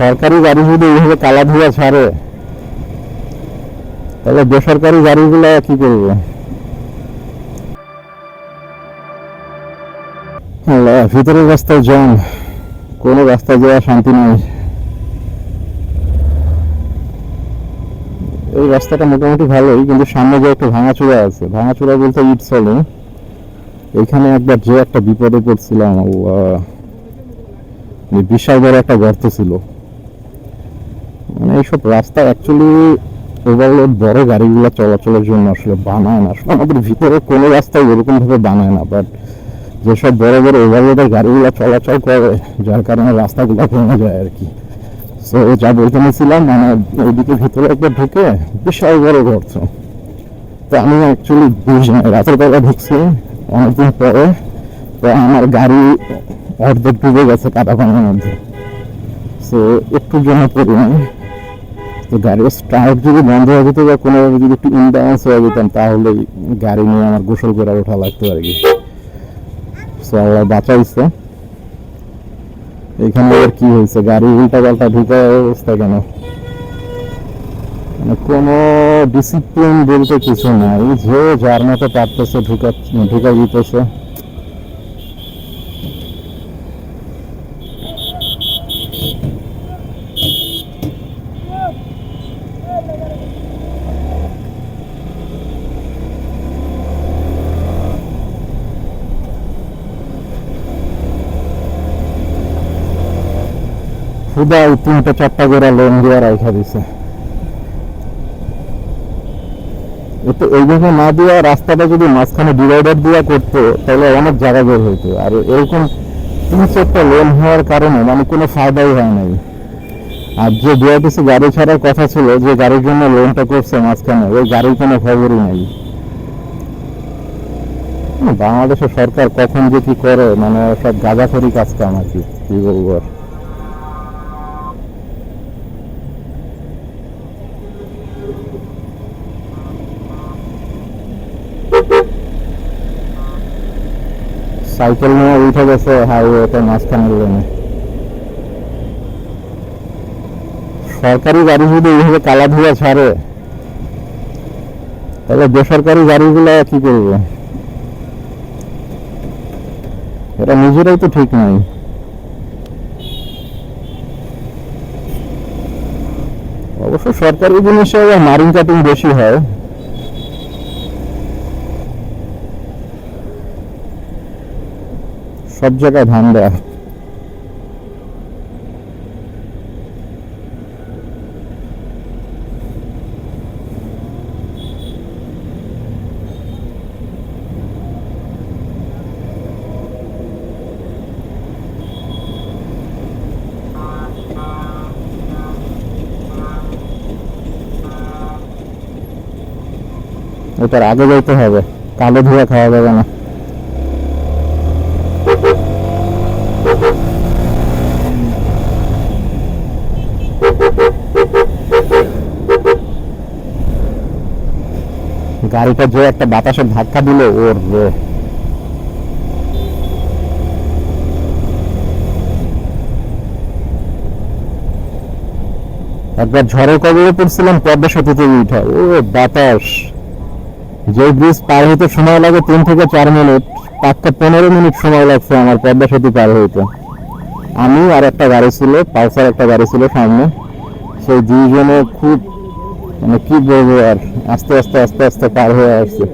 সরকারি গাড়ি যদি এইভাবে কালা ধুয়া ছাড়ে, তাহলে বেসরকারি গাড়িগুলো কি করবে? ভিতরের রাস্তায় জ্যাম কোনো রাস্তায় যাওয়া শান্তি নেই। এই রাস্তাটা মোটামুটি ভালোই, কিন্তু সামনে যে একটা ভাঙাচোরা আছে, ভাঙাচোরা বলতে ইট চলে। এইখানে একবার যে একটা বিপদে পড়ছিলাম বিশাল বড় একটা গর্ত ছিল। এইসব রাস্তা অ্যাকচুয়ালি ওভারলোড বড় গাড়িগুলো চলাচলের জন্য আসলে বানায় না। আসলে আমাদের ভিতরে কোনো রাস্তায় এরকম ভাবে বানায় না বাট যেসব বড় বড় ওভারলোডের গাড়িগুলো চলাচল করে, যার কারণে রাস্তাগুলো ভেঙে যায় আর কি। সো যা বলতে নিয়েছিলাম মানে ওইদিকে ভিতরে একবার ঢুকে বিশাল বড় গর্ত তো আমি অ্যাকচুয়ালি বুঝি না রাতের বেলা ঢুকছি, অনেকদিন পরে। তো আমার গাড়ি অর্ধেক ডুবে গেছে কাদা পানির মধ্যে। সো একটু জন্য পরিমাণ তো গাড়ির স্টার্ট যদি বন্ধ হয়ে যেত বা কোনোভাবে যদি একটু ইনব্যালেন্স হয়ে যেতাম, তাহলে গাড়ি নিয়ে আমার গোসল করে ওঠা লাগতো আর কি। সো আল্লাহ বাঁচাইছে। এখানে আবার কি হয়েছে? গাড়ি উল্টা পাল্টা ঢুকে অবস্থা কেন? মানে কোনো ডিসিপ্লিন বলতে কিছু নাই। যে যার মতো পারতেছে, ঢুকা ঢুকা দিতেছে। খুদাই তিনটা চারটা করে লোন দিয়ে রাখা দিছে। এতে এইভাবে না দিয়া রাস্তাটা যদি মাঝখানে ডিভাইডার দিয়া করতো, তাহলে অনেক জায়গা বের হইতো। আর এরকম তিন চারটা লোন হওয়ার কারণে মানে কোনো ফায়দাই হয় নাই। আর যে বিআরটিসি গাড়ি ছাড়ার কথা ছিল, যে গাড়ির জন্য লোনটা করছে মাঝখানে, ওই গাড়ির কোনো খবরই নাই। বাংলাদেশের সরকার কখন যে কি করে মানে সব গাঁজাখড়ি কাজ কাম আর কি বলব সাইকেল নিয়ে উঠে গেছে, হাইওয়েতে মাঝখানের লেনে সরকারি গাড়ি যদি এইভাবে কালা ধুয়া ছাড়ে, তাহলে বেসরকারি গাড়িগুলো কি করবে? এটা নিজেরাই তো ঠিক নাই। অবশ্য সরকারি জিনিসে মারিং কাটিং বেশি হয়। সব জায়গায় ধান দেয় ওটার আগে যাইতে হবে কালো ধুয়া খাওয়া যাবে না গাড়িটা যে একটা বাতাসের ধাক্কা দিল, ওর একবার ঝড়ের কবলে পড়ছিলাম, পদ্মা সেতুতে উঠা। ও বাতাস। যে ব্রিজ পার হইতে সময় লাগে তিন থেকে চার মিনিট পাঁচটা পনেরো মিনিট সময় লাগছে আমার পদ্মা সেতু পার হইতে। আমি আর একটা গাড়ি ছিল, পালসার একটা গাড়ি ছিল সামনে। সেই দুইজনে খুব মানে কি বলব আর? আস্তে আস্তে আস্তে আস্তে পার হয়ে আসছে।